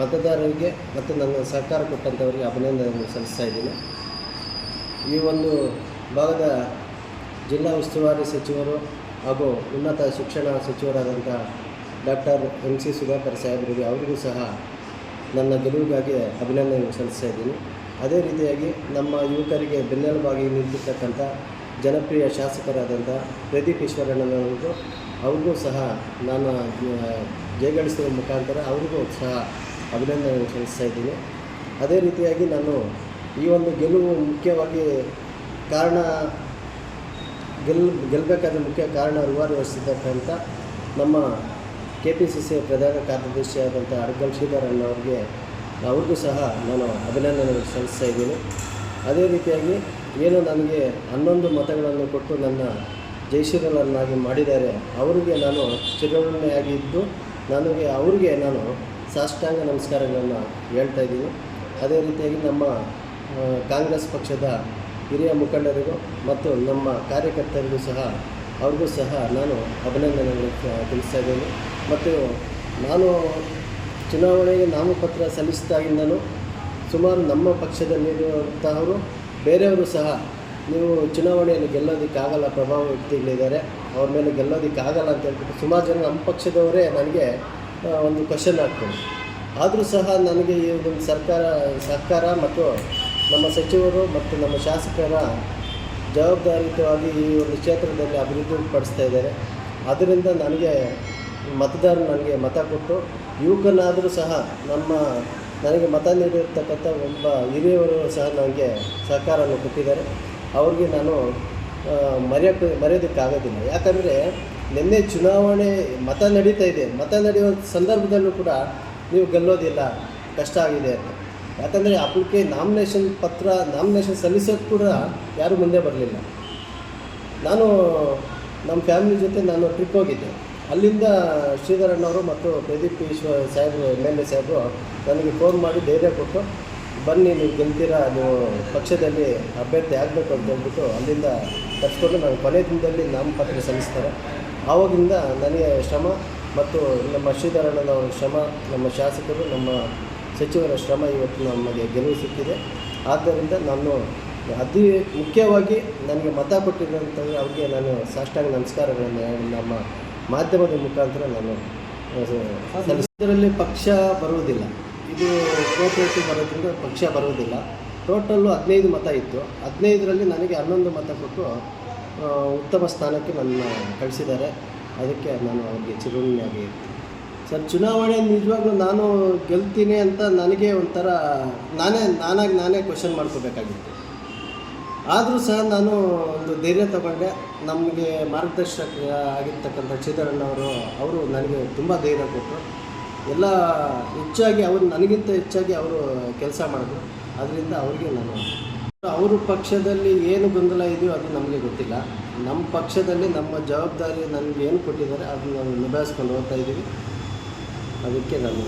ಮತದಾರರಿಗೆ ಮತ್ತು ನನ್ನ ಸರ್ಕಾರ ಕೊಟ್ಟಂಥವರಿಗೆ ಅಭಿನಂದನೆ ಸಲ್ಲಿಸ್ತಾ ಇದ್ದೀನಿ. ಈ ಒಂದು ಭಾಗದ ಜಿಲ್ಲಾ ಉಸ್ತುವಾರಿ ಸಚಿವರು ಹಾಗೂ ಉನ್ನತ ಶಿಕ್ಷಣ ಸಚಿವರಾದಂಥ ಡಾಕ್ಟರ್ ಎಂ ಸಿ ಸುಧಾಕರ್ ಸಾಹೇಬರಿಗೆ ಅವರಿಗೂ ಸಹ ನನ್ನ ಗೆಲುವಿಗಾಗಿ ಅಭಿನಂದನೆ ಸಲ್ಲಿಸ್ತಾ ಇದ್ದೀನಿ. ಅದೇ ರೀತಿಯಾಗಿ ನಮ್ಮ ಯುವಕರಿಗೆ ಬೆನ್ನೆಲುಬಾಗಿ ನಿಂತಿರ್ತಕ್ಕಂಥ ಜನಪ್ರಿಯ ಶಾಸಕರಾದಂಥ ಪ್ರದೀಪ್ ಈಶ್ವರಣ್ಣನವರಿಗೂ ಅವ್ರಿಗೂ ಸಹ ನಾನು ಜಯಗಳಿಸಿದ ಮುಖಾಂತರ ಅವ್ರಿಗೂ ಸಹ ಅಭಿನಂದನೆ ಸಲ್ಲಿಸ್ತಾ ಇದ್ದೀನಿ. ಅದೇ ರೀತಿಯಾಗಿ ನಾನು ಈ ಒಂದು ಗೆಲುವು ಮುಖ್ಯವಾಗಿ ಕಾರಣ, ಗೆಲ್ ಗೆಲ್ಲಬೇಕಾದ ಮುಖ್ಯ ಕಾರಣ ರೂವಾರು ವಹಿಸಿರ್ತಕ್ಕಂಥ ನಮ್ಮ ಕೆ ಪಿ ಸಿ ಸಿ ಪ್ರಧಾನ ಕಾರ್ಯದರ್ಶಿಯಾದಂಥ ಅಡ್ಗಲ್ ಶ್ರೀಧರಣ್ಣ ಅವ್ರಿಗೆ ಅವ್ರಿಗೂ ಸಹ ನಾನು ಅಭಿನಂದನೆ ಸಲ್ಲಿಸ್ತಾ ಇದ್ದೀನಿ. ಅದೇ ರೀತಿಯಾಗಿ ಏನು ನನಗೆ ಹನ್ನೊಂದು ಮತಗಳನ್ನು ಕೊಟ್ಟು ನನ್ನ ಜಯಶೀಲರನ್ನಾಗಿ ಮಾಡಿದ್ದಾರೆ. ಅವರಿಗೆ ನಾನು ಚಿರಋಣಿಯಾಗಿದ್ದು ನನಗೆ ಅವರಿಗೆ ನಾನು ಸಾಷ್ಟಾಂಗ ನಮಸ್ಕಾರಗಳನ್ನು ಹೇಳ್ತಾ ಇದ್ದೀನಿ. ಅದೇ ರೀತಿಯಾಗಿ ನಮ್ಮ ಕಾಂಗ್ರೆಸ್ ಪಕ್ಷದ ಹಿರಿಯ ಮುಖಂಡರಿಗೂ ಮತ್ತು ನಮ್ಮ ಕಾರ್ಯಕರ್ತರಿಗೂ ಸಹ ಅವ್ರಿಗೂ ಸಹ ನಾನು ಅಭಿನಂದನೆಗಳು ತಿಳಿಸ್ತಾ ಇದ್ದೀನಿ. ಮತ್ತು ನಾನು ಚುನಾವಣೆಗೆ ನಾಮಪತ್ರ ಸಲ್ಲಿಸಿದಾಗಿಂದನೂ ಸುಮಾರು ನಮ್ಮ ಪಕ್ಷದಲ್ಲಿರುವಂತಹವರು ಬೇರೆಯವರು ಸಹ ನೀವು ಚುನಾವಣೆಯಲ್ಲಿ ಗೆಲ್ಲೋದಕ್ಕಾಗಲ್ಲ ಪ್ರಭಾವ ವ್ಯಕ್ತಿಗಳಿದ್ದಾರೆ, ಅವ್ರ ಮೇಲೆ ಗೆಲ್ಲೋದಕ್ಕಾಗಲ್ಲ ಅಂತ ಹೇಳ್ಬಿಟ್ಟು ಸುಮಾರು ಜನ ನಮ್ಮ ಪಕ್ಷದವರೇ ನನಗೆ ಒಂದು ಕ್ವಶನ್ ಆಗ್ತದೆ ಆದರೂ ಸಹ ನನಗೆ ಈ ಒಂದು ಸರ್ಕಾರ ಸರ್ಕಾರ ಮತ್ತು ನಮ್ಮ ಸಚಿವರು ಮತ್ತು ನಮ್ಮ ಶಾಸಕರ ಜವಾಬ್ದಾರಿಯುತವಾಗಿ ಈ ಒಂದು ಕ್ಷೇತ್ರದಲ್ಲಿ ಅಭಿವೃದ್ಧಿ ಪಡಿಸ್ತಾ ಇದ್ದಾರೆ. ಅದರಿಂದ ನನಗೆ ಮತದಾರರು ನನಗೆ ಮತ ಕೊಟ್ಟು, ಯುವಕನಾದರೂ ಸಹ ನಮ್ಮ, ನನಗೆ ಮತ ನೀಡಿರ್ತಕ್ಕಂಥ ಒಬ್ಬ ಹಿರಿಯವರು ಸಹ ನನಗೆ ಸಹಕಾರವನ್ನು ಕೊಟ್ಟಿದ್ದಾರೆ. ಅವ್ರಿಗೆ ನಾನು ಮರೆಯೋಕ್ಕೆ, ಮರೆಯೋದಕ್ಕಾಗೋದಿಲ್ಲ. ಯಾಕಂದರೆ ನಿನ್ನೆ ಚುನಾವಣೆ ಮತ ನಡೀತಾ ಇದೆ. ಮತ ನಡೆಯುವ ಸಂದರ್ಭದಲ್ಲೂ ಕೂಡ ನೀವು ಗೆಲ್ಲೋದಿಲ್ಲ. ಕಷ್ಟ ಆಗಿದೆ ಅಂತ. ಯಾಕಂದರೆ ಅಪ್ಲಿಕೆ ನಾಮಿನೇಷನ್ ಪತ್ರ, ನಾಮಿನೇಷನ್ ಸಲ್ಲಿಸೋದು ಕೂಡ ಯಾರೂ ಮುಂದೆ ಬರಲಿಲ್ಲ. ನಾನು, ನಮ್ಮ ಫ್ಯಾಮಿಲಿ ಜೊತೆ ನಾನು ಟ್ರಿಪ್ ಹೋಗಿದ್ದೆ. ಅಲ್ಲಿಂದ ಶ್ರೀಧರಣ್ಣವರು ಮತ್ತು ಪ್ರದೀಪ್ ಈಶ್ವರ ಸಾಹೇಬ್ರು ಎಂ ಎಲ್ ಎ ಸಾಹೇಬರು ನನಗೆ ಫೋನ್ ಮಾಡಿ ಧೈರ್ಯ ಕೊಟ್ಟು ಬನ್ನಿ, ನೀವು ಗೆಲ್ತೀರಾ, ನೀವು ಪಕ್ಷದಲ್ಲಿ ಅಭ್ಯರ್ಥಿ ಆಗಬೇಕು ಅಂತ ಹೇಳ್ಬಿಟ್ಟು ಅಲ್ಲಿಂದ ತರಿಸ್ಕೊಂಡು ನಾನು ಕೊನೆ ದಿನದಲ್ಲಿ ನಾಮಪತ್ರ ಸಲ್ಲಿಸ್ತಾರೆ. ಆವಾಗಿಂದ ನನಗೆ ಶ್ರಮ ಮತ್ತು ನಮ್ಮ ಶ್ರೀಧರಣ್ಣನವರ ಶ್ರಮ, ನಮ್ಮ ಶಾಸಕರು, ನಮ್ಮ ಸಚಿವರ ಶ್ರಮ ಇವತ್ತು ನಮಗೆ ಗೆಲುವು ಸಿಕ್ಕಿದೆ. ಆದ್ದರಿಂದ ನಾನು ಅತಿ ಮುಖ್ಯವಾಗಿ ನನಗೆ ಮತ ಕೊಟ್ಟಿರುವಂಥದ್ದು ಅವರಿಗೆ ನಾನು ಸಾಷ್ಟಾಂಗ ನಮಸ್ಕಾರಗಳನ್ನು ನಮ್ಮ ಮಾಧ್ಯಮದ ಮುಖಾಂತರ ನಾನು ಸಲ್ಲಿಸಿದ್ರಲ್ಲಿ ಪಕ್ಷ ಬರುವುದಿಲ್ಲ. ಇದು ಕೋಪರೇಟಿವ್ ಬರೋದ್ರಿಂದ ಪಕ್ಷ ಬರೋದಿಲ್ಲ. ಟೋಟಲ್ಲು ಹದಿನೈದು ಮತ ಇತ್ತು. ಹದಿನೈದರಲ್ಲಿ ನನಗೆ ಹನ್ನೊಂದು ಮತ ಕೊಟ್ಟು ಉತ್ತಮ ಸ್ಥಾನಕ್ಕೆ ನನ್ನ ಕಳಿಸಿದ್ದಾರೆ. ಅದಕ್ಕೆ ನಾನು ಅವ್ರಿಗೆ ಚಿರುಣಿಯಾಗಿ ಸರ್, ಚುನಾವಣೆ ನಿಜವಾಗ್ಲೂ ನಾನು ಗೆಲ್ತೀನಿ ಅಂತ ನನಗೆ ಒಂಥರ ನಾನೇ, ನಾನಾಗಿ ನಾನೇ ಕ್ವಶನ್ ಮಾಡ್ಕೋಬೇಕಾಗಿತ್ತು. ಆದರೂ ಸಹ ನಾನು ಒಂದು ಧೈರ್ಯ ತಗೊಂಡೆ. ನಮಗೆ ಮಾರ್ಗದರ್ಶಕ ಆಗಿರ್ತಕ್ಕಂಥ ಚಿದರಣ್ಣವರು ಅವರು ನನಗೆ ತುಂಬ ಧೈರ್ಯ ಕೊಟ್ಟರು. ಎಲ್ಲ ಹೆಚ್ಚಾಗಿ ಅವರು ನನಗಿಂತ ಹೆಚ್ಚಾಗಿ ಅವರು ಕೆಲಸ ಮಾಡಿದ್ರು. ಅದರಿಂದ ಅವರಿಗೆ ನಾನು ಅವರು ಪಕ್ಷದಲ್ಲಿ ಏನು ಗೊಂದಲ ಇದೆಯೋ ಅದು ನಮಗೆ ಗೊತ್ತಿಲ್ಲ. ನಮ್ಮ ಪಕ್ಷದಲ್ಲಿ ನಮ್ಮ ಜವಾಬ್ದಾರಿ ನನಗೆ ಏನು ಕೊಟ್ಟಿದ್ದಾರೆ ಅದನ್ನು ನಾವು ನಿಭಾಯಿಸ್ಕೊಂಡು ಹೋಗ್ತಾ ಇದ್ದೀವಿ. ಅದಕ್ಕೆ ನಾನು.